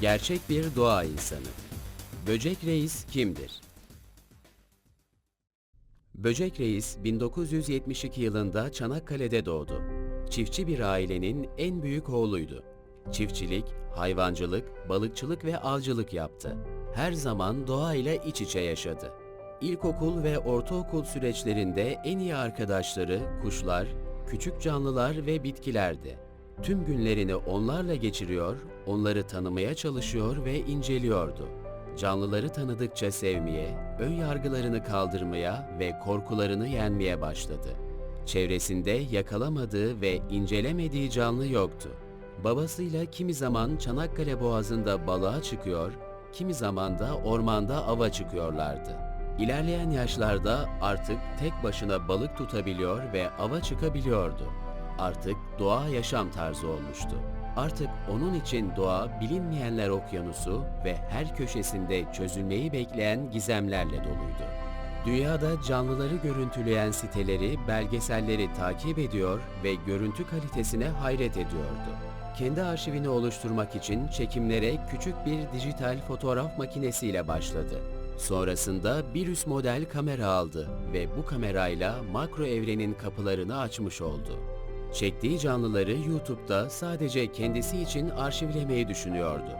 Gerçek bir doğa insanı. Böcek Reis kimdir? Böcek Reis 1972 yılında Çanakkale'de doğdu. Çiftçi bir ailenin en büyük oğluydu. Çiftçilik, hayvancılık, balıkçılık ve avcılık yaptı. Her zaman doğayla iç içe yaşadı. İlkokul ve ortaokul süreçlerinde en iyi arkadaşları kuşlar, küçük canlılar ve bitkilerdi. Tüm günlerini onlarla geçiriyor, onları tanımaya çalışıyor ve inceliyordu. Canlıları tanıdıkça sevmeye, ön yargılarını kaldırmaya ve korkularını yenmeye başladı. Çevresinde yakalamadığı ve incelemediği canlı yoktu. Babasıyla kimi zaman Çanakkale Boğazı'nda balığa çıkıyor, kimi zaman da ormanda ava çıkıyorlardı. İlerleyen yaşlarda artık tek başına balık tutabiliyor ve ava çıkabiliyordu. Artık doğa yaşam tarzı olmuştu. Artık onun için doğa bilinmeyenler okyanusu ve her köşesinde çözülmeyi bekleyen gizemlerle doluydu. Dünyada canlıları görüntüleyen siteleri, belgeselleri takip ediyor ve görüntü kalitesine hayret ediyordu. Kendi arşivini oluşturmak için çekimlere küçük bir dijital fotoğraf makinesiyle başladı. Sonrasında bir üst model kamera aldı ve bu kamerayla makro evrenin kapılarını açmış oldu. Çektiği canlıları YouTube'da sadece kendisi için arşivlemeyi düşünüyordu.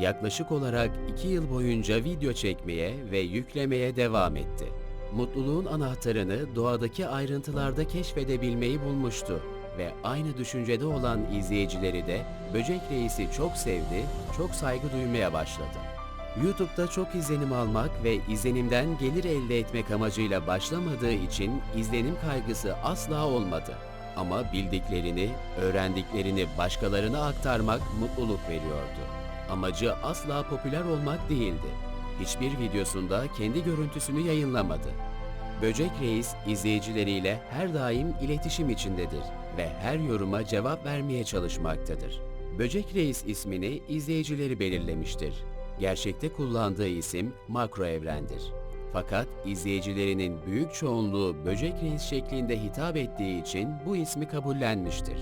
Yaklaşık olarak iki yıl boyunca video çekmeye ve yüklemeye devam etti. Mutluluğun anahtarını doğadaki ayrıntılarda keşfedebilmeyi bulmuştu ve aynı düşüncede olan izleyicileri de Böcek Reis'i çok sevdi, çok saygı duymaya başladı. YouTube'da çok izlenim almak ve izlenimden gelir elde etmek amacıyla başlamadığı için izlenim kaygısı asla olmadı. Ama bildiklerini, öğrendiklerini başkalarına aktarmak mutluluk veriyordu. Amacı asla popüler olmak değildi. Hiçbir videosunda kendi görüntüsünü yayınlamadı. Böcek Reis izleyicileriyle her daim iletişim içindedir ve her yoruma cevap vermeye çalışmaktadır. Böcek Reis ismini izleyicileri belirlemiştir. Gerçekte kullandığı isim makro evrendir. Fakat izleyicilerinin büyük çoğunluğu Böcek Reis şeklinde hitap ettiği için bu ismi kabullenmiştir.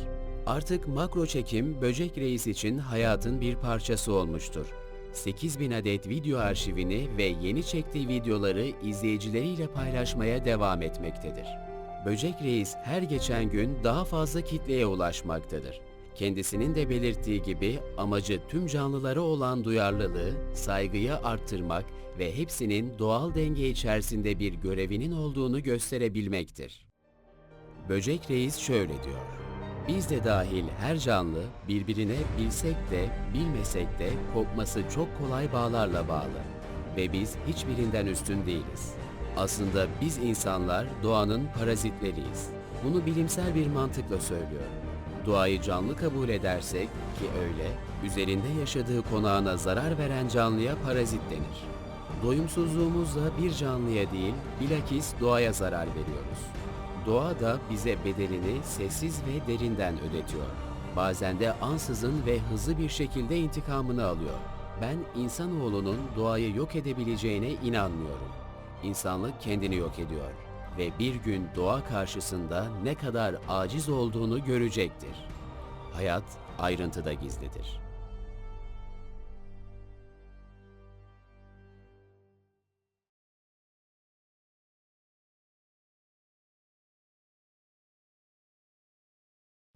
Artık makro çekim Böcek Reis için hayatın bir parçası olmuştur. 8000 adet video arşivini ve yeni çektiği videoları izleyicileriyle paylaşmaya devam etmektedir. Böcek Reis her geçen gün daha fazla kitleye ulaşmaktadır. Kendisinin de belirttiği gibi amacı tüm canlılara olan duyarlılığı, saygıyı arttırmak ve hepsinin doğal denge içerisinde bir görevinin olduğunu gösterebilmektir. Böcek Reis şöyle diyor. Biz de dahil her canlı birbirine bilsek de bilmesek de kopması çok kolay bağlarla bağlı. Ve biz hiçbirinden üstün değiliz. Aslında biz insanlar doğanın parazitleriyiz. Bunu bilimsel bir mantıkla söylüyorum. Doğayı canlı kabul edersek ki öyle, üzerinde yaşadığı konağına zarar veren canlıya parazit denir. Doyumsuzluğumuzla bir canlıya değil, bilakis doğaya zarar veriyoruz. Doğa da bize bedelini sessiz ve derinden ödetiyor. Bazen de ansızın ve hızlı bir şekilde intikamını alıyor. Ben insanoğlunun doğayı yok edebileceğine inanmıyorum. İnsanlık kendini yok ediyor ve bir gün doğa karşısında ne kadar aciz olduğunu görecektir. Hayat ayrıntıda gizlidir.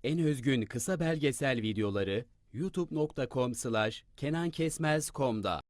En özgün kısa belgesel videoları youtube.com/kenankesmez.com'da.